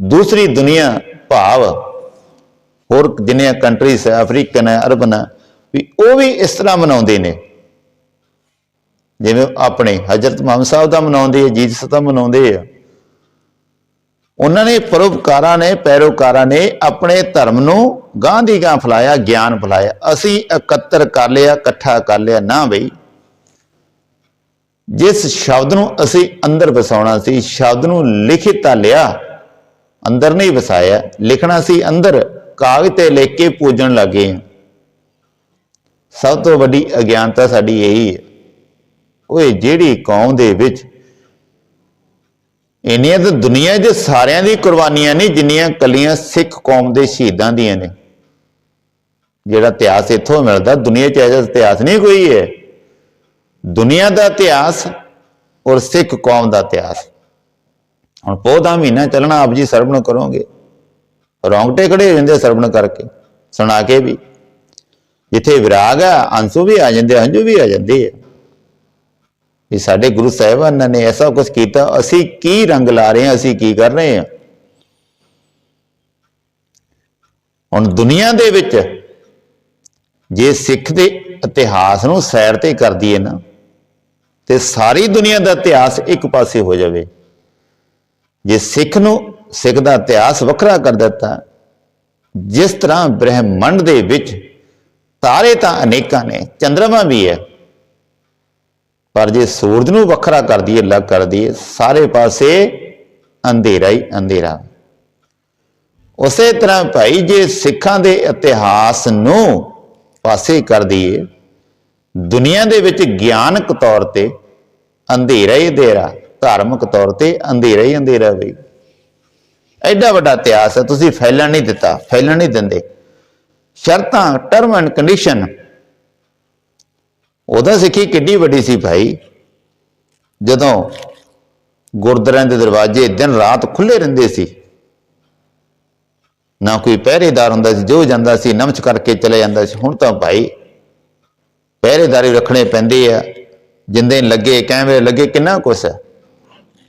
ਦੂਸਰੀ ਦੁਨੀਆ ਭਾਵ, ਹੋਰ ਜਿੰਨੀਆਂ ਕੰਟਰੀਜ਼ ਹੈ, ਅਫਰੀਕਨ ਹੈ, ਅਰਬਨ ਹੈ, ਵੀ ਉਹ ਵੀ ਇਸ ਤਰ੍ਹਾਂ ਮਨਾਉਂਦੇ ਨੇ। ਜਿਵੇਂ ਆਪਣੇ ਹਜ਼ਰਤ ਮੁਹੰਮਦ ਸਾਹਿਬ ਦਾ ਮਨਾਉਂਦੇ ਆ ਜੀਸਸ ਦਾ ਮਨਾਉਂਦੇ ਆ ਉਹਨਾਂ ਨੇ ਪਰਉਪਕਾਰਾਂ ਨੇ, ਪੈਰੋਕਾਰਾਂ ਨੇ ਆਪਣੇ ਧਰਮ ਨੂੰ ਗਾਂ ਦੀ ਗਾਂ ਫਲਾਇਆ, ਗਿਆਨ ਫਲਾਇਆ। ਅਸੀਂ ਇਕੱਤਰ ਕਰ ਲਿਆ, ਇਕੱਠਾ ਕਰ ਲਿਆ, ਨਾ ਬਈ। ਜਿਸ ਸ਼ਬਦ ਨੂੰ ਅਸੀਂ ਅੰਦਰ ਵਸਾਉਣਾ ਸੀ, ਸ਼ਬਦ ਨੂੰ ਲਿਖਿਤਾ ਲਿਆ ਅੰਦਰ ਨਹੀਂ ਵਸਾਇਆ, ਲਿਖਣਾ ਸੀ ਅੰਦਰ, ਕਾਗਜ਼ ਤੇ ਲਿਖ ਕੇ ਪੂਜਣ ਲੱਗੇ। ਹਾਂ। ਸਭ ਤੋਂ ਵੱਡੀ ਅਗਿਆਨਤਾ ਸਾਡੀ ਇਹੀ ਹੈ। ਓਏ, ਜਿਹੜੀ ਕੌਮ ਦੇ ਵਿੱਚ ਇੰਨੀਆਂ ਤਾਂ ਦੁਨੀਆ 'ਚ ਸਾਰਿਆਂ ਦੀ ਕੁਰਬਾਨੀਆਂ ਨਹੀਂ ਜਿੰਨੀਆਂ ਕੱਲੀਆਂ ਸਿੱਖ ਕੌਮ ਦੇ ਸ਼ਹੀਦਾਂ ਦੀਆਂ ਨੇ। ਜਿਹੜਾ ਇਤਿਹਾਸ ਇੱਥੋਂ ਮਿਲਦਾ, ਦੁਨੀਆ 'ਚ ਐਸਾ ਇਤਿਹਾਸ ਨਹੀਂ ਕੋਈ ਹੈ। ਦੁਨੀਆ ਦਾ ਇਤਿਹਾਸ ਔਰ ਸਿੱਖ ਕੌਮ ਦਾ ਇਤਿਹਾਸ। ਹੁਣ ਪੋਹ ਦਾ ਮਹੀਨਾ ਚੱਲਣਾ, ਆਪ ਜੀ ਸਰਵਣ ਕਰੋਗੇ। ਰੌਂਗਟੇ ਖੜੇ ਹੋ ਜਾਂਦੇ ਆ ਸਰਵਣ ਕਰਕੇ, ਸੁਣਾ ਕੇ ਵੀ। ਜਿੱਥੇ ਵਿਰਾਗ ਆ, ਅੰਸੂ ਵੀ ਆ ਜਾਂਦੇ ਹੰਝੂ ਵੀ ਆ ਜਾਂਦੇ ਆ। ਇਹ ਸਾਡੇ ਗੁਰੂ ਸਾਹਿਬਾਨਾਂ ਨੇ ਐਸਾ ਕੁਝ ਕੀਤਾ, ਅਸੀਂ ਕੀ ਰੰਗ ਲਾ ਰਹੇ ਹਾਂ, ਅਸੀਂ ਕੀ ਕਰ ਰਹੇ ਹਾਂ? ਹੁਣ ਦੁਨੀਆ ਦੇ ਵਿੱਚ ਜੇ ਸਿੱਖ ਦੇ ਇਤਿਹਾਸ ਨੂੰ ਸੈਰ ਤੇ ਕਰਦੀ ਹੈ ਨਾ, ਤੇ ਸਾਰੀ ਦੁਨੀਆ ਦਾ ਇਤਿਹਾਸ ਇੱਕ ਪਾਸੇ ਹੋ ਜਾਵੇ। ਜੇ ਸਿੱਖ ਨੂੰ, ਸਿੱਖ ਦਾ ਇਤਿਹਾਸ ਵੱਖਰਾ ਕਰ ਦਿੱਤਾ, ਜਿਸ ਤਰ੍ਹਾਂ ਬ੍ਰਹਿਮੰਡ ਦੇ ਵਿੱਚ ਤਾਰੇ ਤਾਂ ਅਨੇਕਾਂ ਨੇ ਚੰ드ਰਮਾ ਵੀ ਹੈ, ਪਰ ਜੇ ਸੂਰਜ ਨੂੰ ਵੱਖਰਾ ਕਰ ਦਈਏ, ਅਲੱਗ ਕਰ ਦਈਏ, ਸਾਰੇ ਪਾਸੇ ਅੰਧੇਰਾ ਹੀ ਅੰਧੇਰਾ। ਉਸੇ ਤਰ੍ਹਾਂ ਭਾਈ, ਜੇ ਸਿੱਖਾਂ ਦੇ ਇਤਿਹਾਸ ਨੂੰ ਪਾਸੇ ਕਰ ਦਈਏ, ਦੁਨੀਆ ਦੇ ਵਿੱਚ ਗਿਆਨਕ ਤੌਰ ਤੇ ਅੰਧੇਰਾ ਹੀ ਅੰਧੇਰਾ। ਧਾਰਮਿਕ ਤੌਰ ਤੇ ਅੰਧੇਰਾ ਹੀ ਅੰਧੇਰਾ ਬਈ ਐਡਾ ਵੱਡਾ ਇਤਿਹਾਸ ਹੈ, ਤੁਸੀਂ ਫੈਲਣ ਨਹੀਂ ਦਿੱਤਾ, ਫੈਲਣ ਨਹੀਂ ਦਿੰਦੇ। ਸ਼ਰਤਾਂ ਟਰਮ ਐਂਡ ਕੰਡੀਸ਼ਨ ਉਹਦਾ ਸਿੱਖੀ ਕਿੱਡੀ ਵੱਡੀ ਸੀ ਭਾਈ। ਜਦੋਂ ਗੁਰਦੁਆਰਿਆਂ ਦੇ ਦਰਵਾਜ਼ੇ ਦਿਨ ਰਾਤ ਖੁੱਲੇ ਰਹਿੰਦੇ ਸੀ, ਨਾ ਕੋਈ ਪਹਿਰੇਦਾਰ ਹੁੰਦਾ ਸੀ, ਜੋ ਜਾਂਦਾ ਸੀ ਨਮਚ ਕਰਕੇ ਚਲੇ ਜਾਂਦਾ ਸੀ। ਹੁਣ ਤਾਂ ਭਾਈ ਪਹਿਰੇਦਾਰੀ ਰੱਖਣੇ ਪੈਂਦੇ ਆ। ਜਿੰਦੇ ਲੱਗੇ ਕੈਮਰੇ ਲੱਗੇ, ਕਿੰਨਾ ਕੁਛ ਹੈ।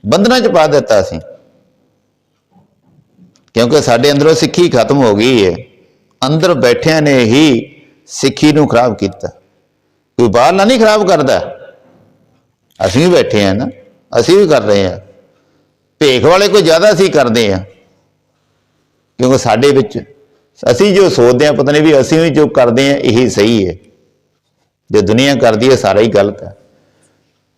ਬੰਧਨਾਂ ਚ ਪਾ ਦਿੱਤਾ ਸੀ। ਕਿਉਂਕਿ ਸਾਡੇ ਅੰਦਰੋਂ ਸਿੱਖੀ ਖਤਮ ਹੋ ਗਈ ਹੈ ਅੰਦਰ ਬੈਠਿਆਂ ਨੇ ਹੀ ਸਿੱਖੀ ਨੂੰ ਖਰਾਬ ਕੀਤਾ। ਕੋਈ ਬਾਹਰਲਾ ਨਹੀਂ ਖਰਾਬ ਕਰਦਾ। ਅਸੀਂ ਵੀ ਬੈਠੇ ਆ ਨਾ। ਅਸੀਂ ਵੀ ਕਰ ਰਹੇ ਆ। ਭੇਖ ਵਾਲੇ ਕੋਈ ਜ਼ਿਆਦਾ ਅਸੀਂ ਕਰਦੇ ਆ। ਕਿਉਂਕਿ ਸਾਡੇ ਵਿੱਚ ਅਸੀਂ ਜੋ ਸੋਚਦੇ ਆ, ਪਤਾ ਨਹੀਂ ਵੀ ਅਸੀਂ ਵੀ ਜੋ ਕਰਦੇ ਆ, ਇਹੀ ਸਹੀ ਹੈ ਜੇ ਦੁਨੀਆ ਕਰਦੀ ਹੈ ਸਾਰਾ ਹੀ ਗਲਤ ਹੈ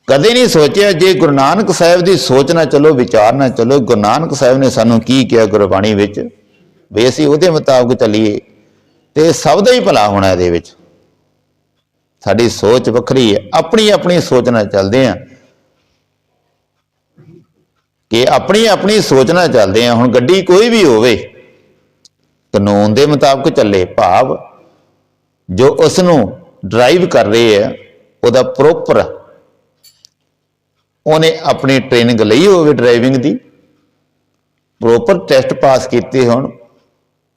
ਕਦੇ ਨਹੀਂ ਸੋਚਿਆ ਜੇ ਗੁਰੂ ਨਾਨਕ ਸਾਹਿਬ ਦੀ ਸੋਚ ਨਾ ਚੱਲੋ, ਵਿਚਾਰ ਨਾ ਚੱਲੋ, ਗੁਰੂ ਨਾਨਕ ਸਾਹਿਬ ਨੇ ਸਾਨੂੰ ਕੀ ਕਿਹਾ ਗੁਰਬਾਣੀ ਵਿੱਚ? ਵੀ ਅਸੀਂ ਉਹਦੇ ਮੁਤਾਬਕ ਚੱਲੀਏ ਤੇ ਸਭ ਦਾ ਹੀ ਭਲਾ ਹੋਣਾ ਇਹਦੇ ਵਿੱਚ। ਸਾਡੀ ਸੋਚ ਵੱਖਰੀ ਹੈ ਆਪਣੀ ਆਪਣੀ ਸੋਚ ਨਾਲ ਚੱਲਦੇ ਆ ਕਿ ਆਪਣੀ ਆਪਣੀ ਸੋਚ ਨਾਲ ਚੱਲਦੇ ਆ ਹੁਣ ਗੱਡੀ ਕੋਈ ਵੀ ਹੋਵੇ, ਕਾਨੂੰਨ ਦੇ ਮੁਤਾਬਕ ਚੱਲੇ, ਭਾਵ ਜੋ ਉਸ ਨੂੰ ਡਰਾਈਵ ਕਰ ਰਹੇ ਆ ਉਹਦਾ ਪ੍ਰੋਪਰ ਉਹਨੇ ਆਪਣੀ ਟ੍ਰੇਨਿੰਗ ਲਈ ਹੋਵੇ ਡਰਾਈਵਿੰਗ ਦੀ। ਪ੍ਰੋਪਰ ਟੈਸਟ ਪਾਸ ਕੀਤੇ ਹੋਣ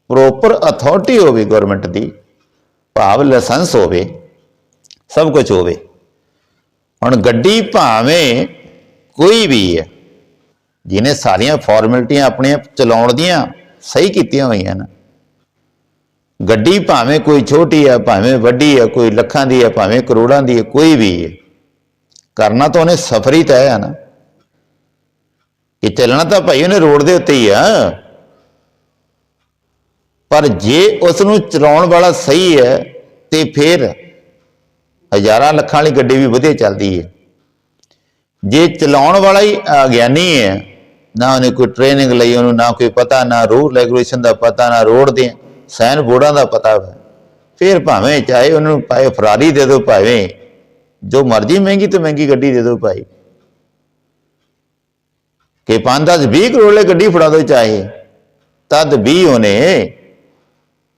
ਪ੍ਰੋਪਰ ਅਥਾਰਟੀ ਹੋਵੇ ਗਵਰਨਮੈਂਟ ਦੀ, ਭਾਵ ਲਾਇਸੈਂਸ ਹੋਵੇ, ਸਭ ਕੁਝ ਹੋਵੇ। ਹੁਣ ਗੱਡੀ ਭਾਵੇਂ ਕੋਈ ਵੀ ਹੈ, ਜਿਹਨੇ ਸਾਰੀਆਂ ਫਾਰਮੈਲਿਟੀਆਂ ਆਪਣੀਆਂ ਚਲਾਉਣ ਦੀਆਂ ਸਹੀ ਕੀਤੀਆਂ ਹੋਈਆਂ ਨੇ। ਗੱਡੀ ਭਾਵੇਂ ਕੋਈ ਛੋਟੀ ਹੈ, ਭਾਵੇਂ ਵੱਡੀ ਹੈ, ਕੋਈ ਲੱਖਾਂ ਦੀ ਹੈ, ਭਾਵੇਂ ਕਰੋੜਾਂ ਦੀ ਹੈ, ਕੋਈ ਵੀ ਹੈ। ਕਰਨਾ ਤਾਂ ਉਹਨੇ ਸਫਰ ਹੀ ਤੈਅ ਹੈ ਨਾ। ਕਿ ਚੱਲਣਾ ਤਾਂ ਭਾਈ ਉਹਨੇ ਰੋਡ ਦੇ ਉੱਤੇ ਹੀ ਆ। ਪਰ ਜੇ ਉਸ ਨੂੰ ਚਲਾਉਣ ਵਾਲਾ ਸਹੀ ਹੈ, ਤੇ ਫਿਰ ਹਜ਼ਾਰਾਂ ਲੱਖਾਂ ਵਾਲੀ ਗੱਡੀ ਵੀ ਵਧੀਆ ਚੱਲਦੀ ਹੈ। ਜੇ ਚਲਾਉਣ ਵਾਲਾ ਹੀ ਅਗਿਆਨੀ ਹੈ, ਨਾ ਉਹਨੇ ਕੋਈ ਟ੍ਰੇਨਿੰਗ ਲਈ, ਉਹਨੂੰ ਨਾ ਕੋਈ ਪਤਾ, ਨਾ ਰੂਲ ਰੈਗੂਲੇਸ਼ਨ ਦਾ ਪਤਾ, ਨਾ ਰੋਡ ਦੇ ਸਾਈਨ ਬੋਰਡਾਂ ਦਾ ਪਤਾ ਹੈ ਫਿਰ ਭਾਵੇਂ ਚਾਹੇ ਉਹਨੂੰ ਭਾਵੇਂ ਫਰਾਰੀ ਦੇ ਦਿਓ, ਭਾਵੇਂ ਜੋ ਮਰਜ਼ੀ ਮਹਿੰਗੀ ਤੋਂ ਮਹਿੰਗੀ ਗੱਡੀ ਦੇ ਦਿਓ ਭਾਈ। ਕਿ 5-10 20 ਕਰੋੜ ਲਈ ਗੱਡੀ ਫੜਾ ਦਿਓ ਚਾਹੇ, ਤਦ ਵੀ ਉਹਨੇ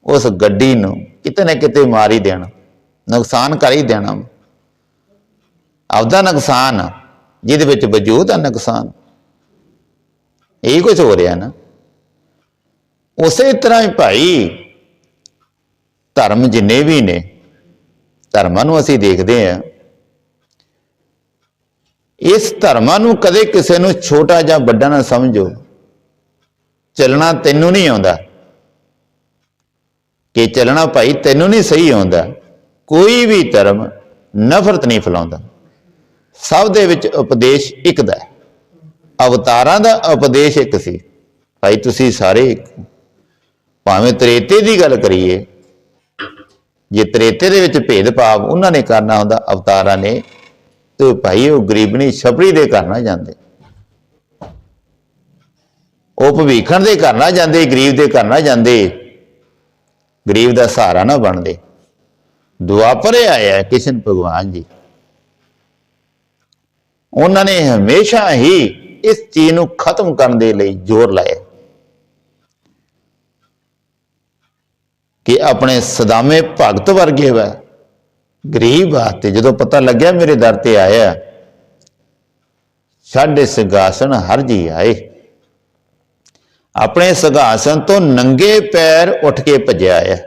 ਉਸ ਗੱਡੀ ਨੂੰ ਕਿਤੇ ਨਾ ਕਿਤੇ ਮਾਰ ਹੀ ਦੇਣਾ, ਨੁਕਸਾਨ ਕਰ ਹੀ ਦੇਣਾ। ਆਪਦਾ ਨੁਕਸਾਨ, ਜਿਹਦੇ ਵਿੱਚ ਵਜੂਦ ਦਾ ਨੁਕਸਾਨ। ਇਹ ਕੁਝ ਹੋ ਰਿਹਾ ਨਾ। ਉਸੇ ਤਰ੍ਹਾਂ ਹੀ ਭਾਈ, ਧਰਮ ਜਿੰਨੇ ਵੀ ਨੇ, ਧਰਮਾਂ ਨੂੰ ਅਸੀਂ ਦੇਖਦੇ ਹਾਂ। ਇਸ ਧਰਮਾਂ ਨੂੰ ਕਦੇ ਕਿਸੇ ਨੂੰ ਛੋਟਾ ਜਾਂ ਵੱਡਾ ਨਾ ਸਮਝੋ। ਚੱਲਣਾ ਤੈਨੂੰ ਨਹੀਂ ਆਉਂਦਾ। ਕਿ ਚੱਲਣਾ ਭਾਈ ਤੈਨੂੰ ਨਹੀਂ ਸਹੀ ਆਉਂਦਾ। ਕੋਈ ਵੀ ਧਰਮ ਨਫ਼ਰਤ ਨਹੀਂ ਫੈਲਾਉਂਦਾ। ਸਭ ਦੇ ਵਿੱਚ ਉਪਦੇਸ਼ ਇੱਕ ਦਾ ਅਵਤਾਰਾਂ ਦਾ ਉਪਦੇਸ਼ ਇੱਕ ਸੀ। ਭਾਈ ਤੁਸੀਂ ਸਾਰੇ ਇੱਕ। ਭਾਵੇਂ ਤ੍ਰੇਤੇ ਦੀ ਗੱਲ ਕਰੀਏ। ਜੇ ਤ੍ਰੇਤੇ ਦੇ ਵਿੱਚ ਭੇਦ ਭਾਵ ਉਹਨਾਂ ਨੇ ਕਰਨਾ ਹੁੰਦਾ, ਅਵਤਾਰਾਂ ਨੇ ਤੇ ਭਾਈ ਉਹ ਗਰੀਬਣੀ ਛਪੜੀ ਦੇ ਘਰ ਨਾ ਜਾਂਦੇ। ਉਹ ਭਵਿੱਖਣ ਦੇ ਘਰ ਨਾ ਜਾਂਦੇ, ਗਰੀਬ ਦੇ ਘਰ ਨਾ ਜਾਂਦੇ। ਗਰੀਬ ਦਾ ਸਹਾਰਾ ਨਾ ਬਣਦੇ। ਦੁਆਪਰੇ ਆਇਆ ਕਿਸ਼ਨ ਭਗਵਾਨ ਜੀ। ਉਹਨਾਂ ਨੇ ਹਮੇਸ਼ਾ ਹੀ ਇਸ ਚੀਜ਼ ਨੂੰ ਖਤਮ ਕਰਨ ਦੇ ਲਈ ਜ਼ੋਰ ਲਾਇਆ। ਕਿ ਆਪਣੇ ਸਦਾਮੇ ਭਗਤ ਵਰਗੇ ਵਾ ਗਰੀਬ ਆਤੇ ਜਦੋਂ ਪਤਾ ਲੱਗਿਆ ਮੇਰੇ ਦਰ ਤੇ ਆਇਆ ਸਾਡੇ ਸਿੰਘਾਸਨ ਹਰ ਜੀ ਆਏ। ਆਪਣੇ ਸਿੰਘਾਸਨ ਤੋਂ ਨੰਗੇ ਪੈਰ ਉੱਠ ਕੇ ਭੱਜਿਆ ਆਇਆ।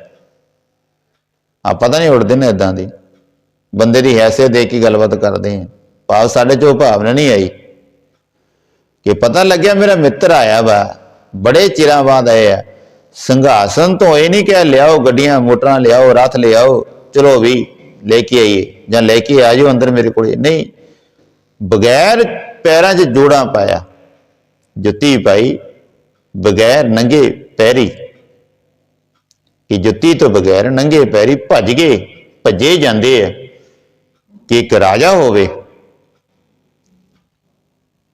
ਆ ਪਤਾ ਨਹੀਂ ਉੱਡਦੇ ਨੇ ਇਦਾਂ ਦੀ। ਬੰਦੇ ਦੀ ਹੈਸੀਅਤ ਦੇਖ ਕੇ ਗੱਲਬਾਤ ਕਰਦੇ ਆ ਭਾਵ ਸਾਡੇ ਚੋਂ ਭਾਵਨਾ ਨਹੀਂ ਆਈ। ਕਿ ਪਤਾ ਲੱਗਿਆ ਮੇਰਾ ਮਿੱਤਰ ਆਇਆ ਵਾ ਬੜੇ ਚਿਰਾਂ ਬਾਅਦ ਆਇਆ ਸਿੰਘਾਸਨ ਤੋਂ ਇਹ ਨਹੀਂ ਕਿ ਲਿਆਓ ਗੱਡੀਆਂ ਮੋਟਰਾਂ ਲਿਆਓ ਰਥ ਲਿਆਓ ਚਲੋ ਵੀ। ਲੈ ਕੇ ਆਈਏ ਜਾਂ ਲੈ ਕੇ ਆ ਜਾਓ ਅੰਦਰ ਮੇਰੇ ਕੋਲੇ। ਨਹੀਂ, ਬਗੈਰ ਪੈਰਾਂ 'ਚ ਜੋੜਾਂ ਪਾਇਆ। ਜੁੱਤੀ ਪਾਈ, ਬਗੈਰ ਨੰਗੇ ਪੈਰੀ। ਕਿ ਜੁੱਤੀ ਤੋਂ ਬਗੈਰ ਨੰਗੇ ਪੈਰੀ ਭੱਜ ਗਏ ਭੱਜੇ ਜਾਂਦੇ ਆ ਕਿ ਇੱਕ ਰਾਜਾ ਹੋਵੇ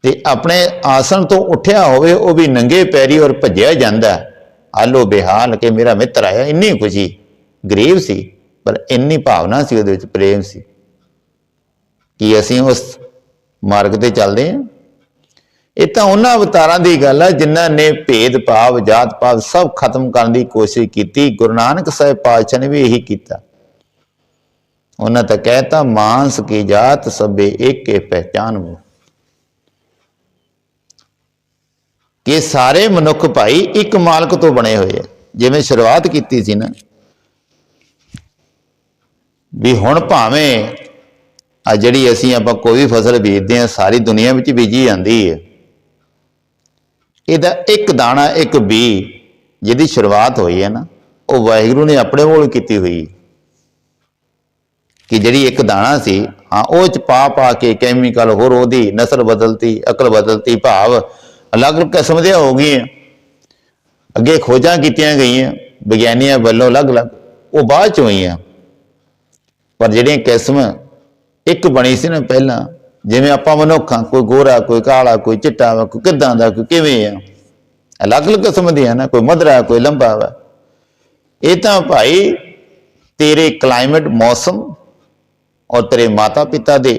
ਤੇ ਆਪਣੇ ਆਸਣ ਤੋਂ ਉੱਠਿਆ ਹੋਵੇ, ਉਹ ਵੀ ਨੰਗੇ ਪੈਰੀ ਔਰ ਭੱਜਿਆ ਜਾਂਦਾ। ਆਲੋ ਬਿਹਾਲ ਕਿ ਮੇਰਾ ਮਿੱਤਰ ਆਇਆ, ਇੰਨੀ ਖੁਸ਼ੀ, ਗਰੀਬ ਸੀ। ਪਰ ਇੰਨੀ ਭਾਵਨਾ ਸੀ ਉਹਦੇ ਵਿੱਚ, ਪ੍ਰੇਮ ਸੀ ਕਿ ਅਸੀਂ ਉਸ ਮਾਰਗ ਤੇ ਚੱਲਦੇ ਹਾਂ। ਇਹ ਤਾਂ ਉਹਨਾਂ ਅਵਤਾਰਾਂ ਦੀ ਗੱਲ ਹੈ ਜਿਨ੍ਹਾਂ ਨੇ ਭੇਦ ਭਾਵ, ਜਾਤ ਪਾਤ ਸਭ ਖਤਮ ਕਰਨ ਦੀ ਕੋਸ਼ਿਸ਼ ਕੀਤੀ। ਗੁਰੂ ਨਾਨਕ ਸਾਹਿਬ ਪਾਤਸ਼ਾਹ ਨੇ ਵੀ ਇਹੀ ਕੀਤਾ। ਉਹਨਾਂ ਤਾਂ ਕਹਿਤਾ, ਮਾਨਸ ਕੀ ਜਾਤ, ਸਭੇ ਏਕੇ ਪਹਿਚਾਨ ਵੋ ਕਿ ਸਾਰੇ ਮਨੁੱਖ ਭਾਈ ਇੱਕ ਮਾਲਕ ਤੋਂ ਬਣੇ ਹੋਏ ਆ। ਜਿਵੇਂ ਸ਼ੁਰੂਆਤ ਕੀਤੀ ਸੀ ਨਾ ਵੀ ਹੁਣ ਭਾਵੇਂ ਆ ਜਿਹੜੀ ਅਸੀਂ ਆਪਾਂ ਕੋਈ ਵੀ ਫਸਲ ਬੀਜਦੇ ਆ ਸਾਰੀ ਦੁਨੀਆ ਵਿੱਚ ਬੀਜੀ ਜਾਂਦੀ ਹੈ। ਇਹਦਾ ਇੱਕ ਦਾਣਾ, ਇੱਕ ਬੀ ਜਿਹਦੀ ਸ਼ੁਰੂਆਤ ਹੋਈ ਹੈ ਨਾ, ਉਹ ਵਾਹਿਗੁਰੂ ਨੇ ਆਪਣੇ ਕੋਲ ਕੀਤੀ ਹੋਈ। ਕਿ ਜਿਹੜੀ ਇੱਕ ਦਾਣਾ ਸੀ, ਹਾਂ, ਉਹ ਚ ਪਾ ਪਾ ਕੇ ਕੈਮੀਕਲ ਹੋਰ ਉਹਦੀ ਨਸਲ ਬਦਲਤੀ, ਅਕਲ ਬਦਲਤੀ, ਭਾਵ ਅਲੱਗ-ਅਲੱਗ ਕਿਸਮ ਦੀਆਂ ਹੋ ਗਈਆਂ। ਅੱਗੇ ਖੋਜਾਂ ਕੀਤੀਆਂ ਗਈਆਂ, ਵਿਗਿਆਨੀਆਂ ਵੱਲੋਂ ਅਲੱਗ-ਅਲੱਗ, ਉਹ ਬਾਅਦ ਚ ਹੋਈਆਂ। ਪਰ ਜਿਹੜੀਆਂ ਕਿਸਮ ਇੱਕ ਬਣੀ ਸੀ ਨਾ ਪਹਿਲਾਂ, ਜਿਵੇਂ ਆਪਾਂ ਮਨੁੱਖਾਂ ਕੋਈ ਗੋਰਾ, ਕੋਈ ਕਾਲਾ, ਕੋਈ ਚਿੱਟਾ ਵਾ, ਕੋਈ ਕਿੱਦਾਂ ਦਾ, ਕੋਈ ਕਿਵੇਂ ਆ, ਅਲੱਗ-ਅਲੱਗ ਕਿਸਮ ਦੀਆਂ ਨਾ, ਕੋਈ ਮਧਰਾ, ਕੋਈ ਲੰਬਾ ਵਾ। ਇਹ ਤਾਂ ਭਾਈ ਤੇਰੇ ਕਲਾਈਮੇਟ ਮੌਸਮ ਔਰ ਤੇਰੇ ਮਾਤਾ ਪਿਤਾ ਦੇ,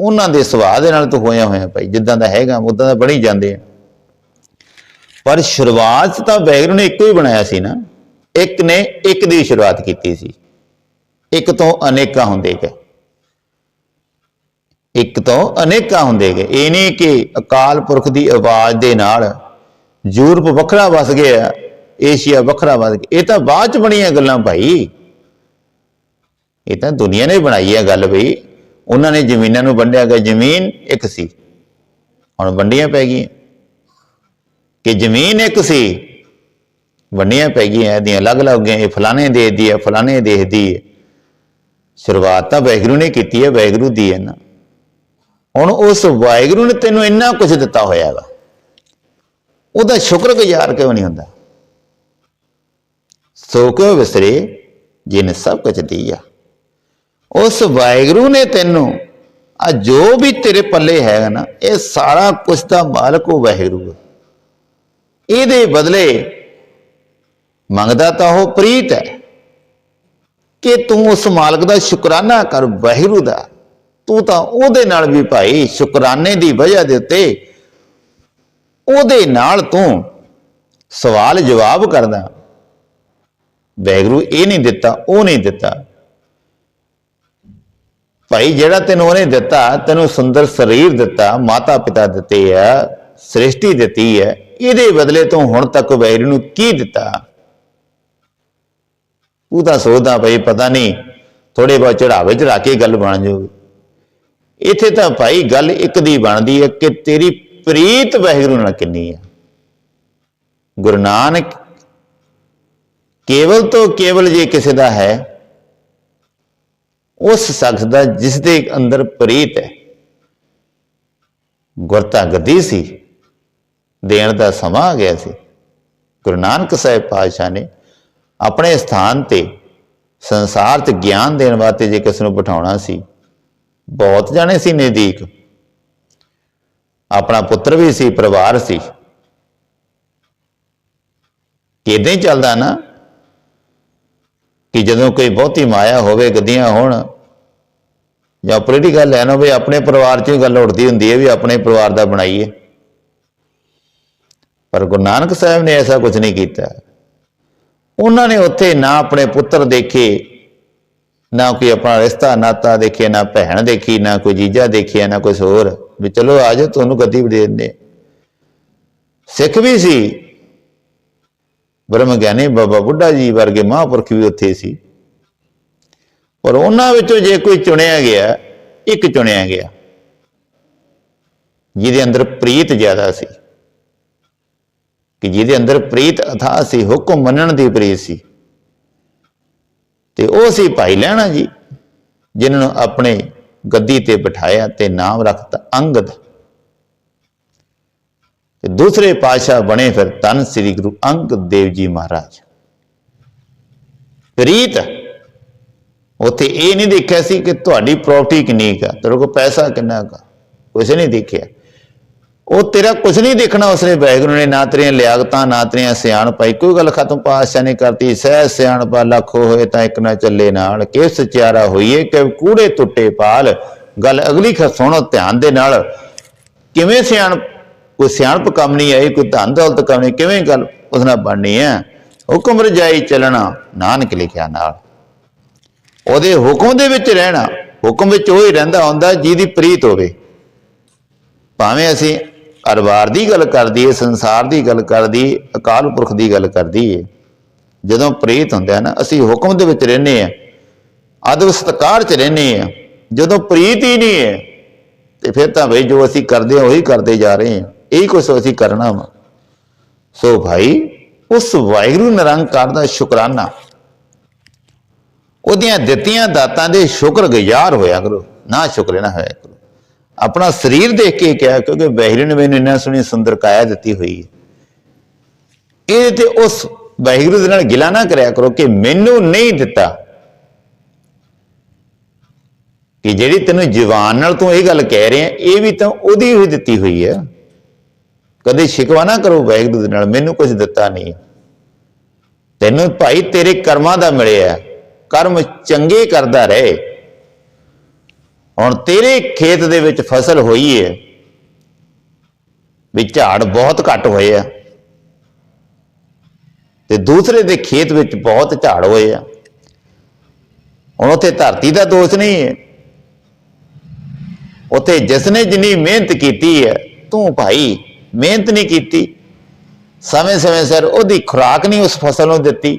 ਉਹਨਾਂ ਦੇ ਸੁਭਾਅ ਦੇ ਨਾਲ ਤੂੰ ਹੋਇਆ ਹੋਇਆ ਭਾਈ, ਜਿੱਦਾਂ ਦਾ ਹੈਗਾ, ਉਦਾਂ ਦਾ ਬਣੀ ਜਾਂਦੇ ਆ। ਪਰ ਸ਼ੁਰੂਆਤ ਤਾਂ ਵੈਗਰੂ ਨੇ ਇੱਕੋ ਹੀ ਬਣਾਇਆ ਸੀ ਨਾ, ਇੱਕ ਨੇ ਇੱਕ ਦੀ ਸ਼ੁਰੂਆਤ ਕੀਤੀ ਸੀ। ਇੱਕ ਤੋਂ ਅਨੇਕਾਂ ਹੁੰਦੇ ਗਏ। ਇੱਕ ਤੋਂ ਅਨੇਕਾਂ ਹੁੰਦੇ ਗਏ। ਇਹ ਨਹੀਂ ਕਿ ਅਕਾਲ ਪੁਰਖ ਦੀ ਆਵਾਜ਼ ਦੇ ਨਾਲ ਯੂਰਪ ਵੱਖਰਾ ਵਸ ਗਿਆ, ਏਸ਼ੀਆ ਵੱਖਰਾ ਵਸ ਗਿਆ। ਇਹ ਤਾਂ ਬਾਅਦ ਚ ਬਣੀਆਂ ਗੱਲਾਂ ਭਾਈ। ਇਹ ਤਾਂ ਦੁਨੀਆ ਨੇ ਬਣਾਈ ਹੈ ਗੱਲ ਬਈ। ਉਹਨਾਂ ਨੇ ਜ਼ਮੀਨਾਂ ਨੂੰ ਵੰਡਿਆ ਗਿਆ। ਜ਼ਮੀਨ ਇੱਕ ਸੀ। ਹੁਣ ਵੰਡੀਆਂ ਪੈ ਗਈਆਂ। ਕਿ ਜ਼ਮੀਨ ਇੱਕ ਸੀ, ਵੰਡੀਆਂ ਪੈ ਗਈਆਂ। ਇਹਦੀਆਂ ਅਲੱਗ-ਅਲੱਗ ਗਈਆਂ। ਇਹ ਫਲਾਣੇ ਦੇ ਦੀ ਹੈ ਫਲਾਣੇ ਦੇ ਦੀ ਹੈ ਸ਼ੁਰੂਆਤ ਤਾਂ ਵਾਹਿਗੁਰੂ ਨੇ ਕੀਤੀ ਹੈ, ਵਾਹਿਗੁਰੂ ਦੀ ਹੈ ਨਾ। ਹੁਣ ਉਸ ਵਾਹਿਗੁਰੂ ਨੇ ਤੈਨੂੰ ਇੰਨਾ ਕੁਝ ਦਿੱਤਾ ਹੋਇਆ ਹੈਗਾ ਉਹਦਾ ਸ਼ੁਕਰਗੁਜ਼ਾਰ ਕਿਉਂ ਨਹੀਂ ਹੁੰਦਾ? ਸੋ ਕਿਉਂ ਵਿਸਰੇ ਜਿਨ ਸਭ ਕੁਝ ਦਿਆ? ਉਸ ਵਾਹਿਗੁਰੂ ਨੇ ਤੈਨੂੰ, ਆ ਜੋ ਵੀ ਤੇਰੇ ਪੱਲੇ ਹੈਗਾ ਨਾ, ਇਹ ਸਾਰਾ ਕੁਝ ਦਾ ਮਾਲਕ ਉਹ ਵਾਹਿਗੁਰੂ ਹੈ। ਇਹਦੇ ਬਦਲੇ ਮੰਗਦਾ ਤਾਂ ਉਹ ਪ੍ਰੀਤ ਹੈ। ਕਿ ਤੂੰ ਉਸ ਮਾਲਕ ਦਾ ਸ਼ੁਕਰਾਨਾ ਕਰ, ਵਾਹਿਗੁਰੂ ਦਾ। ਤੂੰ ਤਾਂ ਉਹਦੇ ਨਾਲ ਵੀ ਭਾਈ, ਸ਼ੁਕਰਾਨੇ ਦੀ ਵਜ੍ਹਾ ਦੇ ਉੱਤੇ ਉਹਦੇ ਨਾਲ ਤੂੰ ਸਵਾਲ ਜਵਾਬ ਕਰਦਾ। ਵਾਹਿਗੁਰੂ, ਇਹ ਨਹੀਂ ਦਿੱਤਾ, ਉਹ ਨਹੀਂ ਦਿੱਤਾ। ਭਾਈ, ਜਿਹੜਾ ਤੈਨੂੰ ਉਹਨੇ ਦਿੱਤਾ, ਤੈਨੂੰ ਸੁੰਦਰ ਸਰੀਰ ਦਿੱਤਾ ਮਾਤਾ ਪਿਤਾ ਦਿੱਤੇ ਆ, ਸ੍ਰਿਸ਼ਟੀ ਦਿੱਤੀ ਹੈ ਇਹਦੇ ਬਦਲੇ ਤੂੰ ਹੁਣ ਤੱਕ ਵੈਰੀ ਨੂੰ ਕੀ ਦਿੱਤਾ? ਉਹ ਤਾਂ ਸੋਚਦਾ ਭਾਈ ਪਤਾ ਨਹੀਂ ਥੋੜੇ ਬਹੁਤ ਚੜਾਵੇ ਚੜਾ ਕੇ ਗੱਲ ਬਣ ਜਾਊਗੀ। ਇੱਥੇ ਤਾਂ ਭਾਈ ਗੱਲ ਇੱਕ ਦੀ ਬਣਦੀ ਹੈ ਕਿ ਤੇਰੀ ਪ੍ਰੀਤ ਵਾਹਿਗੁਰੂ ਨਾਲ ਕਿੰਨੀ ਹੈ ਗੁਰੂ ਨਾਨਕ ਕੇਵਲ ਤੋਂ ਕੇਵਲ ਜੇ ਕਿਸੇ ਦਾ ਹੈ, ਉਸ ਸ਼ਖਸ ਦਾ ਜਿਸ ਦੇ ਅੰਦਰ ਪ੍ਰੀਤ ਹੈ। ਗੁਰਤਾ ਗੱਦੀ ਸੀ, ਦੇਣ ਦਾ ਸਮਾਂ ਆ ਗਿਆ ਸੀ। ਗੁਰੂ ਨਾਨਕ ਸਾਹਿਬ ਪਾਤਸ਼ਾਹ ਨੇ ਆਪਣੇ ਸਥਾਨ ਤੇ ਸੰਸਾਰ 'ਚ ਗਿਆਨ ਦੇਣ ਵਾਸਤੇ ਜੇ ਕਿਸ ਨੂੰ ਬਿਠਾਉਣਾ ਸੀ, ਬਹੁਤ ਜਾਣੇ ਸੀ ਨਜ਼ਦੀਕ। ਆਪਣਾ ਪੁੱਤਰ ਵੀ ਸੀ, ਪਰਿਵਾਰ ਸੀ। ਕਿਦਾਂ ਹੀ ਚੱਲਦਾ ਨਾ ਕਿ ਜਦੋਂ ਕੋਈ ਬਹੁਤੀ ਮਾਇਆ ਹੋਵੇ, ਗੱਦੀਆਂ ਹੋਣ, ਜਾਂ ਉਪਰੇਟੀ ਗੱਲ ਹੈ ਨਾ ਵੀ ਆਪਣੇ ਪਰਿਵਾਰ 'ਚ ਹੀ ਗੱਲ ਉੱਠਦੀ ਹੁੰਦੀ ਹੈ ਵੀ ਆਪਣੇ ਪਰਿਵਾਰ ਦਾ ਬਣਾਈਏ। ਪਰ ਗੁਰੂ ਨਾਨਕ ਸਾਹਿਬ ਨੇ ਐਸਾ ਕੁਝ ਨਹੀਂ ਕੀਤਾ। ਉਹਨਾਂ ਨੇ ਉੱਥੇ ਨਾ ਆਪਣੇ ਪੁੱਤਰ ਦੇਖੇ, ਨਾ ਕੋਈ ਆਪਣਾ ਰਿਸ਼ਤਾ ਨਾਤਾ ਦੇਖਿਆ ਨਾ ਭੈਣ ਦੇਖੀ, ਨਾ ਕੋਈ ਜੀਜਾ ਦੇਖਿਆ, ਨਾ ਕੁਝ ਹੋਰ ਵੀ ਚਲੋ ਆ ਜਾਓ, ਤੁਹਾਨੂੰ ਗੱਦੀ ਦੇ ਦਿੰਦੇ ਸਿੱਖ ਵੀ ਸੀ। ਬ੍ਰਹਮ ਗਿਆਨੀ ਬਾਬਾ ਬੁੱਢਾ ਜੀ ਵਰਗੇ ਮਹਾਂਪੁਰਖ ਵੀ ਉੱਥੇ ਸੀ। ਪਰ ਉਹਨਾਂ ਵਿੱਚੋਂ ਜੇ ਕੋਈ ਚੁਣਿਆ ਗਿਆ, ਇੱਕ ਚੁਣਿਆ ਗਿਆ, ਜਿਹਦੇ ਅੰਦਰ ਪ੍ਰੀਤ ਜ਼ਿਆਦਾ ਸੀ। ਕਿ ਜਿਹਦੇ ਅੰਦਰ ਪ੍ਰੀਤ ਅਥਾ ਸੀ, ਹੁਕਮ ਮੰਨਣ ਦੀ ਪ੍ਰੀਤ ਸੀ। ਤੇ ਉਹ ਸੀ ਭਾਈ ਲੈਣਾ ਜੀ, ਜਿਨ੍ਹਾਂ ਨੂੰ ਆਪਣੇ ਗੱਦੀ ਤੇ ਬਿਠਾਇਆ ਤੇ ਨਾਮ ਰੱਖਤਾ ਅੰਗਦ। ਤੇ ਦੂਸਰੇ ਪਾਤਸ਼ਾਹ ਬਣੇ ਫਿਰ ਤਨ ਸ੍ਰੀ ਗੁਰੂ ਅੰਗਦ ਦੇਵ ਜੀ ਮਹਾਰਾਜ। ਪ੍ਰੀਤ, ਉੱਥੇ ਇਹ ਨਹੀਂ ਦੇਖਿਆ ਸੀ ਕਿ ਤੁਹਾਡੀ ਪ੍ਰਾਪਰਟੀ ਕਿੰਨੀ ਕਾ ਤੇਰੇ ਕੋਲ ਪੈਸਾ ਕਿੰਨਾ ਕਾ ਕੁਛ ਨਹੀਂ ਦੇਖਿਆ। ਉਹ ਤੇਰਾ ਕੁਝ ਨਹੀਂ ਦੇਖਣਾ ਉਸਨੇ ਵੈਗਰੂ ਨੇ, ਨਾ ਤੇਰੀਆਂ ਲਿਆਗਤਾਂ, ਨਾ ਤੇਰੀਆਂ ਸਿਆਣਪਾਂ ਕੋਈ ਗੱਲ ਖਤਮ ਪਾਤਸ਼ਾਹ ਨੇ ਕਰਤੀ, ਸਹਿ ਸਿਆਣਪਾ ਲੱਖੋ ਹੋਏ ਤਾਂ ਇੱਕ ਨਾ ਚੱਲੇ ਨਾਲ। ਕਿਸ ਸਚਿਆਰਾ ਹੋਈਏ ਕਿ ਕੂੜੇ ਟੁੱਟੇ ਪਾਲ। ਗੱਲ ਅਗਲੀ ਖ ਸੁਣੋ ਧਿਆਨ ਦੇ ਨਾਲ। ਕਿਵੇਂ ਸਿਆਣ ਕੋਈ ਸਿਆਣਪ ਕੰਮ ਨਹੀਂ ਆਈ, ਕੋਈ ਧਨ ਦੌਲਤ ਕੰਮ ਨਹੀਂ, ਕਿਵੇਂ ਗੱਲ ਉਸ ਨਾਲ ਬਣਨੀ ਹੈ? ਹੁਕਮ ਰਜਾਈ ਚੱਲਣਾ, ਨਾਨਕ ਲਿਖਿਆ ਨਾਲ। ਉਹਦੇ ਹੁਕਮ ਦੇ ਵਿੱਚ ਰਹਿਣਾ, ਹੁਕਮ ਵਿੱਚ ਉਹ ਹੀ ਰਹਿੰਦਾ ਹੁੰਦਾ ਜਿਹਦੀ ਪ੍ਰੀਤ ਹੋਵੇ। ਭਾਵੇਂ ਅਸੀਂ ਅਰਵਾਰ ਦੀ ਗੱਲ ਕਰਦੀ ਏ, ਸੰਸਾਰ ਦੀ ਗੱਲ ਕਰਦੀ ਅਕਾਲ ਪੁਰਖ ਦੀ ਗੱਲ ਕਰਦੀ ਏ। ਜਦੋਂ ਪ੍ਰੀਤ ਹੁੰਦਾ ਹੈ ਨਾ, ਅਸੀਂ ਹੁਕਮ ਦੇ ਵਿੱਚ ਰਹਿੰਦੇ ਆ ਅਦਬ ਸਤਕਾਰ ਚ ਰਹਿੰਦੇ ਆ ਜਦੋਂ ਪ੍ਰੀਤ ਹੀ ਨਹੀਂ ਹੈ, ਤੇ ਫਿਰ ਤਾਂ ਬਈ ਜੋ ਅਸੀਂ ਕਰਦੇ ਆ ਉਹੀ ਕਰਦੇ ਜਾ ਰਹੇ ਆ ਇਹੀ ਕੁਝ ਅਸੀਂ ਕਰਨਾ ਵਾ। ਸੋ ਭਾਈ, ਉਸ ਵਾਹਿਗੁਰੂ ਨਿਰੰਕਾਰ ਦਾ ਸ਼ੁਕਰਾਨਾ। ਉਹਦੀਆਂ ਦਿੱਤੀਆਂ ਦਾਤਾਂ ਦੇ ਸ਼ੁਕਰਗੁਜ਼ਾਰ ਹੋਇਆ ਕਰੋ, ਨਾ ਸ਼ੁਕਰ ਨਾ ਹੋਇਆ ਕਰੋ। ਆਪਣਾ ਸਰੀਰ ਦੇਖ ਕੇ ਕਿਹਾ, ਕਿਉਂਕਿ ਵਾਹਿਗੁਰੂ ਨੇ ਮੈਨੂੰ ਇੰਨਾ ਸੋਹਣੀ ਸੁੰਦਰ ਕਾਇਆ ਦਿੱਤੀ ਹੋਈ ਹੈ। ਇਹ ਤੇ ਉਸ ਵਾਹਿਗੁਰੂ ਦੇ ਨਾਲ ਗਿਲਾ ਨਾ ਕਰਿਆ ਕਰੋ ਕਿ ਮੈਨੂੰ ਨਹੀਂ ਦਿੱਤਾ। ਕਿ ਜਿਹੜੀ ਤੈਨੂੰ ਜਵਾਨ ਨਾਲ ਤੂੰ ਇਹ ਗੱਲ ਕਹਿ ਰਿਹਾ, ਇਹ ਵੀ ਤਾਂ ਉਹਦੀ ਹੀ ਦਿੱਤੀ ਹੋਈ ਹੈ। ਕਦੇ ਸ਼ਿਕਵਾ ਨਾ ਕਰੋ ਵਾਹਿਗੁਰੂ ਦੇ ਨਾਲ, ਮੈਨੂੰ ਕੁਝ ਦਿੱਤਾ ਨਹੀਂ ਤੈਨੂੰ ਭਾਈ ਤੇਰੇ ਕਰਮਾਂ ਦਾ ਮਿਲਿਆ ਕਰਮ ਚੰਗੇ ਕਰਦਾ ਰਹੇ। ਹੁਣ ਤੇਰੇ ਖੇਤ ਦੇ ਵਿੱਚ ਫਸਲ ਹੋਈ ਹੈ ਵੀ ਝਾੜ ਬਹੁਤ ਘੱਟ ਹੋਏ ਆ। ਤੇ ਦੂਸਰੇ ਦੇ ਖੇਤ ਵਿੱਚ ਬਹੁਤ ਝਾੜ ਹੋਏ ਆ। ਹੁਣ ਉੱਥੇ ਧਰਤੀ ਦਾ ਦੋਸ਼ ਨਹੀਂ ਹੈ ਉੱਥੇ ਜਿਸ ਨੇ ਜਿੰਨੀ ਮਿਹਨਤ ਕੀਤੀ ਹੈ ਤੂੰ ਭਾਈ ਮਿਹਨਤ ਨਹੀਂ ਕੀਤੀ। ਸਮੇਂ ਸਮੇਂ ਸਿਰ ਉਹਦੀ ਖੁਰਾਕ ਨਹੀਂ ਉਸ ਫਸਲ ਨੂੰ ਦਿੱਤੀ।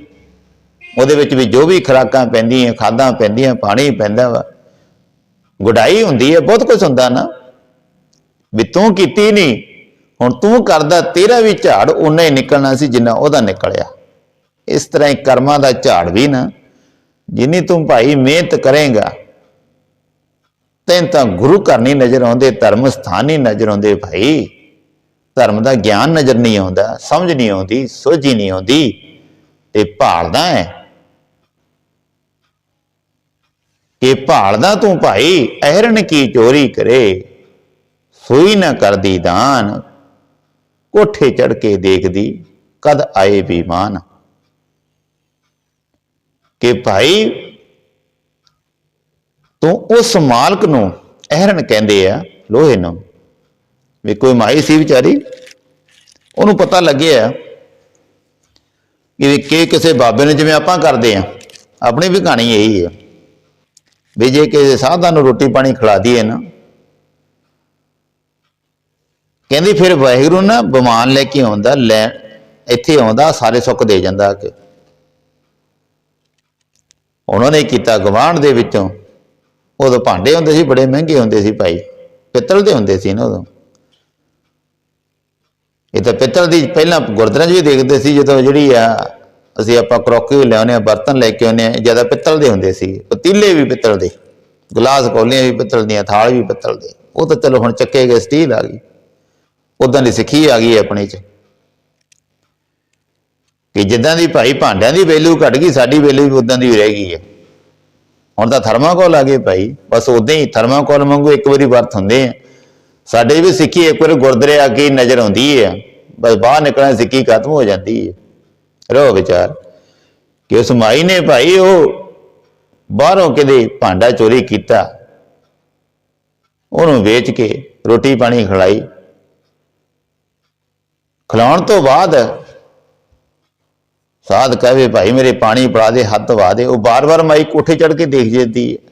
ਉਹਦੇ ਵਿੱਚ ਵੀ ਜੋ ਵੀ ਖੁਰਾਕਾਂ ਪੈਂਦੀਆਂ, ਖਾਦਾਂ ਪੈਂਦੀਆਂ, ਪਾਣੀ ਪੈਂਦਾ ਵਾ। ਗੁਡਾਈ ਹੁੰਦੀ ਹੈ, ਬਹੁਤ ਕੁਝ ਹੁੰਦਾ ਨਾ। ਵੀ ਤੂੰ ਕੀਤੀ ਨਹੀਂ, ਹੁਣ ਤੂੰ ਕਰਦਾ, ਤੇਰਾ ਵੀ ਝਾੜ ਉਨਾ ਹੀ ਨਿਕਲਣਾ ਸੀ ਜਿੰਨਾ ਉਹਦਾ ਨਿਕਲਿਆ। ਇਸ ਤਰ੍ਹਾਂ ਹੀ ਕਰਮਾਂ ਦਾ ਝਾੜ ਵੀ ਨਾ, ਜਿੰਨੀ ਤੂੰ ਭਾਈ ਮਿਹਨਤ ਕਰੇਗਾ, ਤੈਨੂੰ ਤਾਂ ਗੁਰੂ ਘਰ ਨਹੀਂ ਨਜ਼ਰ ਆਉਂਦੇ, ਧਰਮ ਸਥਾਨ ਨਹੀਂ ਨਜ਼ਰ ਆਉਂਦੇ ਭਾਈ। ਧਰਮ ਦਾ ਗਿਆਨ ਨਜ਼ਰ ਨਹੀਂ ਆਉਂਦਾ, ਸਮਝ ਨਹੀਂ ਆਉਂਦੀ ਸੋਝੀ ਨਹੀਂ ਆਉਂਦੀ। ਤੇ ਭਾਲਦਾ ਹੈ। ਕਿ ਭਾਲਦਾ ਤੂੰ ਭਾਈ ਅਹਰਨ ਕੀ ਚੋਰੀ ਕਰੇ? ਸੋਈ ਨਾ ਕਰਦੀ ਦਾਨ, ਕੋਠੇ ਚੜ ਕੇ ਦੇਖਦੀ, ਕਦ ਆਏ ਬੀਮਾਨ ਕਿ ਭਾਈ, ਤੂੰ ਉਸ ਮਾਲਕ ਨੂੰ ਅਹਿਰਨ ਕਹਿੰਦੇ ਆ, ਲੋਹੇ ਨੂੰ, ਵੀ ਕੋਈ ਮਾਈ ਸੀ ਵਿਚਾਰੀ? ਉਹਨੂੰ ਪਤਾ ਲੱਗਿਆ ਕਿ ਕਿ ਕਿਸੇ ਬਾਬੇ ਨੇ ਜਿਵੇਂ ਆਪਾਂ ਕਰਦੇ ਆ, ਆਪਣੀ ਵੀ ਕਹਾਣੀ ਇਹੀ ਹੈ ਵੀ ਜੇ ਕਿਸੇ ਸਾਧਾਂ ਨੂੰ ਰੋਟੀ ਪਾਣੀ ਖਿਲਾ ਦਈਏ ਨਾ, ਕਹਿੰਦੀ ਫਿਰ ਵਾਹਿਗੁਰੂ ਨਾ ਬਿਮਾਨ ਲੈ ਕੇ ਆਉਂਦਾ, ਲੈ ਇੱਥੇ ਆਉਂਦਾ, ਸਾਰੇ ਸੁੱਖ ਦੇ ਜਾਂਦਾ ਕਿ। ਉਹਨਾਂ ਨੇ ਕੀਤਾ ਗਵਾਂਢ ਦੇ ਵਿੱਚੋਂ। ਉਦੋਂ ਭਾਂਡੇ ਹੁੰਦੇ ਸੀ, ਬੜੇ ਮਹਿੰਗੇ ਹੁੰਦੇ ਸੀ ਭਾਈ। ਪਿੱਤਲ ਦੇ ਹੁੰਦੇ ਸੀ ਨਾ ਉਦੋਂ। ਇਹ ਤਾਂ ਪਿੱਤਲ ਦੀ ਪਹਿਲਾਂ ਗੁਰਦੁਆਰਿਆਂ 'ਚ ਵੀ ਦੇਖਦੇ ਸੀ, ਜਦੋਂ ਜਿਹੜੀ ਆ ਅਸੀਂ ਆਪਾਂ ਕਰੋਕੇ ਵੀ ਲਿਆਉਂਦੇ ਆ ਬਰਤਨ ਲੈ ਕੇ ਆਉਂਦੇ ਆ ਜ਼ਿਆਦਾ ਪਿੱਤਲ ਦੇ ਹੁੰਦੇ ਸੀ। ਪਤੀਲੇ ਵੀ ਪਿੱਤਲ ਦੇ, ਗਲਾਸ ਕੌਲੀਆਂ ਵੀ ਪਿੱਤਲ ਦੀਆਂ, ਥਾਲ ਵੀ ਪਿੱਤਲ ਦੇ। ਉਹ ਤਾਂ ਚਲੋ ਹੁਣ ਚੱਕੇ ਗਏ, ਸਟੀਲ ਆ ਗਈ। ਉਦਾਂ ਦੀ ਸਿੱਖੀ ਆ ਗਈ ਆਪਣੇ 'ਚ। ਕਿ ਜਿੱਦਾਂ ਦੀ ਭਾਈ ਭਾਂਡਿਆਂ ਦੀ ਵੈਲਿਊ ਘਟ ਗਈ, ਸਾਡੀ ਵੈਲਿਊ ਵੀ ਉਦਾਂ ਦੀ ਰਹਿ ਗਈ ਹੈ। ਹੁਣ ਤਾਂ ਥਰਮਾਕੋਲ ਆ ਗਏ ਭਾਈ। ਬਸ ਉਦਾਂ ਹੀ ਥਰਮਾਕੋਲ ਵਾਂਗੂ ਇੱਕ ਵਾਰੀ ਵਰਤ ਹੁੰਦੇ ਆ। ਸਾਡੇ ਵੀ ਸਿੱਖੀ ਇੱਕ ਵਾਰੀ ਗੁਰਦੁਆਰੇ ਆ ਕੇ ਨਜ਼ਰ ਆਉਂਦੀ ਹੈ। ਬਸ ਬਾਹਰ ਨਿਕਲਣ ਸਿੱਖੀ ਖਤਮ ਹੋ ਜਾਂਦੀ ਹੈ। ਰੋ ਵਿਚਾਰ। ਕਿ ਉਸ ਮਾਈ ਨੇ ਭਾਈ ਉਹ ਬਾਹਰੋਂ ਕਿਤੇ ਭਾਂਡਾ ਚੋਰੀ ਕੀਤਾ। ਉਹਨੂੰ ਵੇਚ ਕੇ ਰੋਟੀ ਪਾਣੀ ਖਿਲਾਈ। ਖਿਲਾਉਣ ਤੋਂ ਬਾਅਦ ਸਾਧ ਕਹਵੇ ਭਾਈ ਮੇਰੇ ਪਾਣੀ ਪੜਾ ਦੇ, ਹੱਥ ਵਾ ਦੇ। ਉਹ ਬਾਰ-ਬਾਰ ਮਾਈ ਕੋਠੇ ਚੜ ਕੇ ਦੇਖ ਜਾਂਦੀ ਹੈ।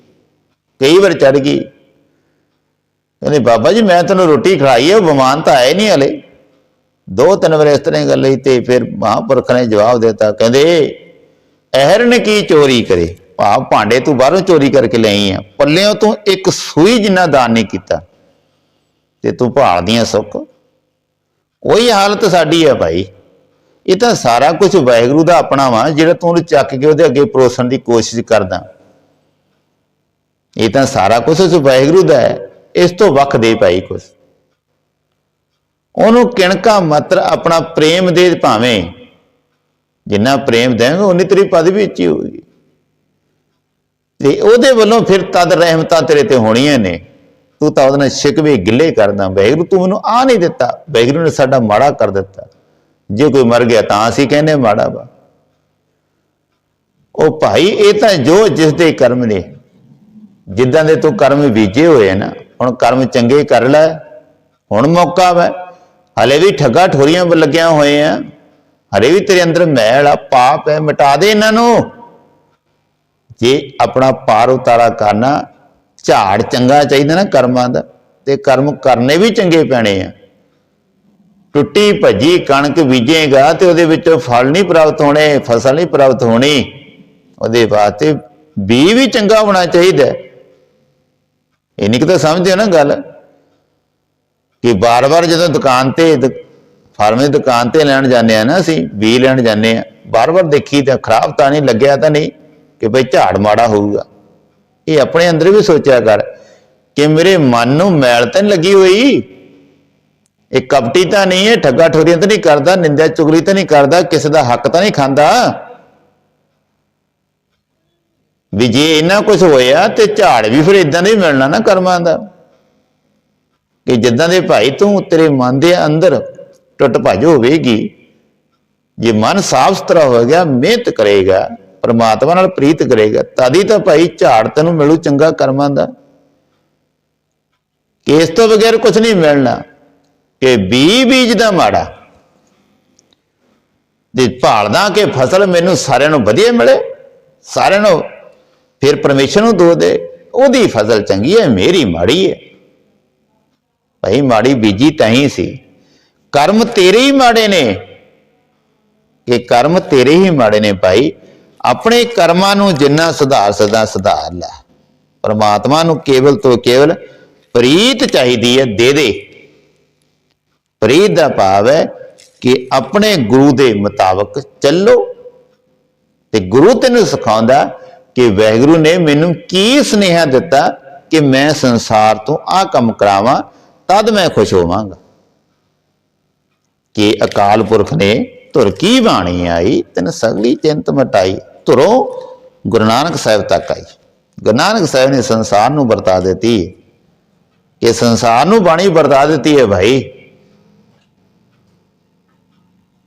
ਕਈ ਵਾਰ ਚੜ ਗਈ। ਕਹਿੰਦੇ, ਬਾਬਾ ਜੀ, ਮੈਂ ਤੈਨੂੰ ਰੋਟੀ ਖਿਲਾਈ ਹੈ, ਉਹ ਬਿਮਾਨ ਤਾਂ ਆਏ ਨਹੀਂ ਹਲੇ। ਦੋ ਤਿੰਨ ਵਾਰ ਇਸ ਤਰ੍ਹਾਂ ਗੱਲ ਹੋਈ ਤੇ ਫਿਰ ਮਹਾਂਪੁਰਖ ਨੇ ਜਵਾਬ ਦਿੱਤਾ, ਕਹਿੰਦੇ ਅਹਿਰ ਨੇ ਕੀ ਚੋਰੀ ਕਰੇ? ਭਾਵ ਭਾਂਡੇ ਤੂੰ ਬਾਹਰੋਂ ਚੋਰੀ ਕਰਕੇ ਲਈ ਆ। ਪੱਲਿਓਂ ਤੂੰ ਇੱਕ ਸੂਈ ਜਿੰਨਾ ਦਾਨ ਨਹੀਂ ਕੀਤਾ ਤੇ ਤੂੰ ਭਾਲਦੀਆਂ ਸੁੱਖ ਉਹੀ ਹਾਲਤ ਸਾਡੀ ਹੈ ਭਾਈ। ਇਹ ਤਾਂ ਸਾਰਾ ਕੁਝ ਵਾਹਿਗੁਰੂ ਦਾ ਆਪਣਾ ਵਾ, ਜਿਹੜਾ ਤੂੰ ਉਹਨੂੰ ਚੱਕ ਕੇ ਉਹਦੇ ਅੱਗੇ ਪਰੋਸਣ ਦੀ ਕੋਸ਼ਿਸ਼ ਕਰਦਾ। ਇਹ ਤਾਂ ਸਾਰਾ ਕੁਝ ਉਸ ਵਾਹਿਗੁਰੂ ਦਾ ਹੈ। ਇਸ ਤੋਂ ਵੱਖ ਦੇ ਭਾਈ ਕੁਝ ਉਹਨੂੰ ਕਿਣਕਾ ਮਾਤਰ ਆਪਣਾ ਪ੍ਰੇਮ ਦੇ ਭਾਵੇਂ। ਜਿੰਨਾ ਪ੍ਰੇਮ ਦੇਂਗੇ ਉਨੀ ਤੇਰੀ ਪਦਵੀ ਉੱਚੀ ਹੋਊਗੀ। ਤੇ ਉਹਦੇ ਵੱਲੋਂ ਫਿਰ ਤਦ ਰਹਿਮਤਾਂ ਤੇਰੇ ਤੇ ਹੋਣੀਆਂ ਨੇ। ਤੂੰ ਤਾਂ ਉਹਦੇ ਨਾਲ ਸ਼ਿਕਵੇ ਗਿੱਲੇ ਕਰਦਾ। ਵਾਹਿਗੁਰੂ, ਤੂੰ ਮੈਨੂੰ ਆ ਨਹੀਂ ਦਿੱਤਾ। ਵਾਹਿਗੁਰੂ ਨੇ ਸਾਡਾ ਮਾੜਾ ਕਰ ਦਿੱਤਾ। ਜੇ ਕੋਈ ਮਰ ਗਿਆ ਤਾਂ ਅਸੀਂ ਕਹਿੰਦੇ ਮਾੜਾ ਵਾ। ਉਹ ਭਾਈ, ਇਹ ਤਾਂ ਜੋ ਜਿਸ ਦੇ ਕਰਮ ਨੇ। ਜਿੱਦਾਂ ਦੇ ਤੂੰ ਕਰਮ ਬੀਜੇ ਹੋਏ ਨਾ, ਹੁਣ ਕਰਮ ਚੰਗੇ ਕਰ ਲੈ। ਹੁਣ ਮੌਕਾ ਵਾ। ਹਲੇ ਵੀ ਠੱਗਾ ਠੋਰੀਆਂ ਲੱਗਿਆ ਹੋਏ ਆ। ਹਲੇ ਵੀ ਤੇਰੇ ਅੰਦਰ ਮੈਲ ਆ, ਪਾਪ ਹੈ ਮਿਟਾ ਦੇ ਇਹਨਾਂ ਨੂੰ। ਜੇ ਆਪਣਾ ਪਾਰ ਉਤਾਰਾ ਕਰਨਾ, ਝਾੜ ਚੰਗਾ ਚਾਹੀਦਾ ਨਾ ਕਰਮਾਂ ਦਾ, ਤੇ ਕਰਮ ਕਰਨੇ ਵੀ ਚੰਗੇ ਪੈਣੇ ਆ। ਟੁੱਟੀ ਭੱਜੀ ਕਣਕ ਬੀਜੇਗਾ ਤੇ ਉਹਦੇ ਵਿੱਚੋਂ ਫਲ ਨਹੀਂ ਪ੍ਰਾਪਤ ਹੋਣੇ, ਫਸਲ ਨਹੀਂ ਪ੍ਰਾਪਤ ਹੋਣੀ। ਉਹਦੇ ਵਾਸਤੇ ਬੀ ਵੀ ਚੰਗਾ ਹੋਣਾ ਚਾਹੀਦਾ। ਇਹ ਨਹੀਂ ਕਿ ਤਾਂ ਸਮਝਦੇ ਹੋ ਨਾ ਗੱਲ। ਕਿ ਬਾਰ-ਬਾਰ ਜਦੋਂ ਦੁਕਾਨ ਤੇ ਦ- ਫਾਰਮੇ ਦੀ ਦੁਕਾਨ ਤੇ ਲੈਣ ਜਾਂਦੇ ਆ ਨਾ ਅਸੀਂ, ਵੀ ਲੈਣ ਜਾਂਦੇ ਆ ਬਾਰ-ਬਾਰ ਦੇਖੀ ਤਾਂ ਖਰਾਬ ਤਾਂ ਨਹੀਂ, ਲੱਗਿਆ ਤਾਂ ਨਹੀਂ ਕਿ ਭਈ ਝਾੜ ਮਾੜਾ ਹੋਊਗਾ। ਇਹ ਆਪਣੇ ਅੰਦਰ ਵੀ ਸੋਚਿਆ ਕਰ ਕਿ ਮੇਰੇ ਮਨ ਨੂੰ ਮੈਲ ਤਾਂ ਨਹੀਂ ਲੱਗੀ ਹੋਈ। ਇਹ ਕਪਟੀ ਤਾਂ ਨਹੀਂ ਹੈ ਠੱਗਾ ਠੋਰੀਆਂ ਤਾਂ ਨਹੀਂ ਕਰਦਾ, ਨਿੰਦਿਆ ਚੁਗਲੀ ਤਾਂ ਨਹੀਂ ਕਰਦਾ, ਕਿਸੇ ਦਾ ਹੱਕ ਤਾਂ ਨਹੀਂ ਖਾਂਦਾ। ਵੀ ਜੇ ਇੰਨਾ ਕੁਝ ਹੋਇਆ ਤੇ ਝਾੜ ਵੀ ਫਿਰ ਇਦਾਂ ਦਾ ਹੀ ਮਿਲਣਾ ਨਾ ਕਰਮਾਂ ਦਾ। ਕਿ ਜਿੱਦਾਂ ਦੇ ਭਾਈ ਤੂੰ ਤੇਰੇ ਮਨ ਦੇ ਅੰਦਰ ਟੁੱਟ ਭੱਜ ਹੋਵੇਗੀ, ਜੇ ਮਨ ਸਾਫ਼ ਸੁਥਰਾ ਹੋ ਗਿਆ, ਮਿਹਨਤ ਕਰੇਗਾ, ਪਰਮਾਤਮਾ ਨਾਲ ਪ੍ਰੀਤ ਕਰੇਗਾ, ਤਦੀ ਤਾਂ ਭਾਈ ਝਾੜ ਤੈਨੂੰ ਮਿਲੂ ਚੰਗਾ ਕਰਮਾਂ ਦਾ। ਕਿ ਇਸ ਤੋਂ ਬਗੈਰ ਕੁਝ ਨਹੀਂ ਮਿਲਣਾ, ਕਿ ਬੀ ਬੀਜ ਦਾ ਮਾੜਾ। ਜੇ ਭਾਲਦਾ ਕਿ ਫਸਲ ਮੈਨੂੰ ਸਾਰਿਆਂ ਨੂੰ ਵਧੀਆ ਮਿਲੇ, ਸਾਰਿਆਂ ਨੂੰ ਫਿਰ ਪਰਮੇਸ਼ਰ ਨੂੰ ਦੋ ਦੇ, ਉਹਦੀ ਫਸਲ ਚੰਗੀ ਹੈ, ਮੇਰੀ ਮਾੜੀ ਹੈ। ਭਾਈ ਮਾੜੀ ਬੀਜੀ ਤਾਂ ਹੀ ਸੀ। ਕਰਮ ਤੇਰੇ ਹੀ ਮਾੜੇ ਨੇ। ਕਿ ਕਰਮ ਤੇਰੇ ਹੀ ਮਾੜੇ ਨੇ ਭਾਈ। ਆਪਣੇ ਕਰਮਾਂ ਨੂੰ ਜਿੰਨਾ ਸੁਧਾਰ ਸਕਦਾ ਸੁਧਾਰ ਲੈ। ਪਰਮਾਤਮਾ ਨੂੰ ਕੇਵਲ ਤੋਂ ਕੇਵਲ ਪ੍ਰੀਤ ਚਾਹੀਦੀ ਹੈ, ਦੇ ਦੇ। ਪ੍ਰੀਤ ਦਾ ਭਾਵ ਹੈ ਕਿ ਆਪਣੇ ਗੁਰੂ ਦੇ ਮੁਤਾਬਕ ਚੱਲੋ। ਤੇ ਗੁਰੂ ਤੈਨੂੰ ਸਿਖਾਉਂਦਾ ਕਿ ਵਾਹਿਗੁਰੂ ਨੇ ਮੈਨੂੰ ਕੀ ਸੁਨੇਹਾ ਦਿੱਤਾ ਕਿ ਮੈਂ ਸੰਸਾਰ ਤੋਂ ਆਹ ਕੰਮ ਕਰਾਵਾਂ ਤਦ ਮੈਂ ਖੁਸ਼ ਹੋਵਾਂਗਾ। ਕਿ ਅਕਾਲ ਪੁਰਖ ਨੇ ਧੁਰ ਕੀ ਬਾਣੀ ਆਈ, ਤੈਨੂੰ ਸਗਲੀ ਚਿੰਤ ਮਟਾਈ, ਧੁਰੋਂ ਗੁਰੂ ਨਾਨਕ ਸਾਹਿਬ ਤੱਕ ਆਈ। ਗੁਰੂ ਨਾਨਕ ਸਾਹਿਬ ਨੇ ਸੰਸਾਰ ਨੂੰ ਵਰਤਾ ਦਿੱਤੀ। ਕਿ ਸੰਸਾਰ ਨੂੰ ਬਾਣੀ ਵਰਤਾ ਦਿੱਤੀ ਹੈ ਭਾਈ।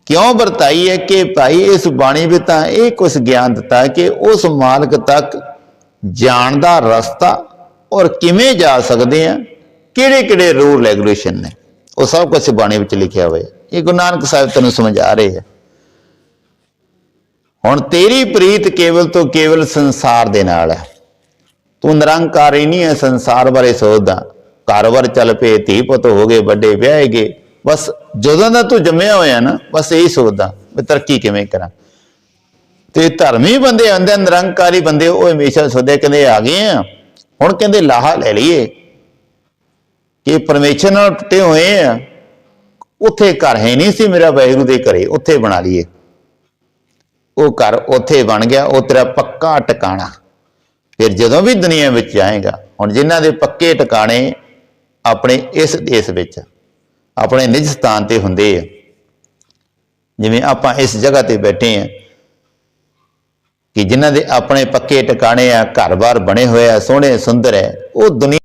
ਕਿਉਂ ਵਰਤਾਈ ਹੈ ਕਿ ਭਾਈ ਇਸ ਬਾਣੀ ਵਿੱਚ ਤਾਂ ਇਹ ਕੁਝ ਗਿਆਨ ਦਿੱਤਾ ਕਿ ਉਸ ਮਾਲਕ ਤੱਕ ਜਾਣ ਦਾ ਰਸਤਾ ਔਰ ਕਿਵੇਂ ਜਾ ਸਕਦੇ ਆ? ਕਿਹੜੇ ਕਿਹੜੇ ਰੂਲ ਰੈਗੂਲੇਸ਼ਨ ਨੇ? ਉਹ ਸਭ ਕੁਝ ਬਾਣੀ ਵਿੱਚ ਲਿਖਿਆ ਹੋਇਆ ਇਹ ਗੁਰੂ ਨਾਨਕ ਸਾਹਿਬ ਤੈਨੂੰ ਸਮਝਾ ਰਹੇ ਹੈ। ਹੁਣ ਤੇਰੀ ਪ੍ਰੀਤ ਕੇਵਲ ਤੋਂ ਕੇਵਲ ਸੰਸਾਰ ਦੇ ਨਾਲ ਹੈ। ਤੂੰ ਨਿਰੰਕਾਰੀ ਨਹੀਂ ਹੈ ਸੰਸਾਰ ਬਾਰੇ ਸੋਚਦਾ। ਘਰ-ਬਾਰ ਚੱਲ ਪਏ, ਧੀ ਪੁੱਤ ਹੋ ਗਏ, ਵੱਡੇ ਵਿਆਹੇ ਗਏ। ਬਸ ਜਦੋਂ ਦਾ ਤੂੰ ਜੰਮਿਆ ਹੋਇਆ ਨਾ, ਬਸ ਇਹੀ ਸੋਚਦਾ ਵੀ ਤਰੱਕੀ ਕਿਵੇਂ ਕਰਾਂ। ਤੇ ਧਰਮੀ ਬੰਦੇ ਹੁੰਦੇ ਨਿਰੰਕਾਰੀ ਬੰਦੇ, ਉਹ ਹਮੇਸ਼ਾ ਸੋਚਦੇ ਕਹਿੰਦੇ ਆ ਗਏ ਆ। ਹੁਣ ਕਹਿੰਦੇ ਲਾਹਾ ਲੈ ਲਈਏ। ਕਿ ਪਰਮੇਸ਼ਰ ਨਾਲ ਟੁੱਟੇ ਹੋਏ ਆ। ਉੱਥੇ ਘਰ ਹੈ ਨਹੀਂ ਸੀ ਮੇਰਾ ਵਾਹਿਗੁਰੂ ਦੇ ਘਰੇ, ਉੱਥੇ ਬਣਾ ਲਈਏ। ਉਹ ਘਰ ਉੱਥੇ ਬਣ ਗਿਆ, ਉਹ ਤੇਰਾ ਪੱਕਾ ਟਿਕਾਣਾ। ਫਿਰ ਜਦੋਂ ਵੀ ਦੁਨੀਆ ਵਿੱਚ ਜਾਏਗਾ, ਹੁਣ ਜਿਨ੍ਹਾਂ ਦੇ ਪੱਕੇ ਟਿਕਾਣੇ ਆਪਣੇ ਇਸ ਦੇਸ਼ ਵਿੱਚ, ਆਪਣੇ ਨਿਜ ਸਥਾਨ ਤੇ ਹੁੰਦੇ ਆ। ਜਿਵੇਂ ਆਪਾਂ ਇਸ ਜਗ੍ਹਾ ਤੇ ਬੈਠੇ ਆ ਕਿ ਜਿਨ੍ਹਾਂ ਦੇ ਆਪਣੇ ਪੱਕੇ ਟਿਕਾਣੇ ਆ, ਘਰ-ਬਾਰ ਬਣੇ ਹੋਏ ਆ, ਸੋਹਣੇ, ਸੁੰਦਰ ਹੈ ਉਹ ਦੁਨੀਆ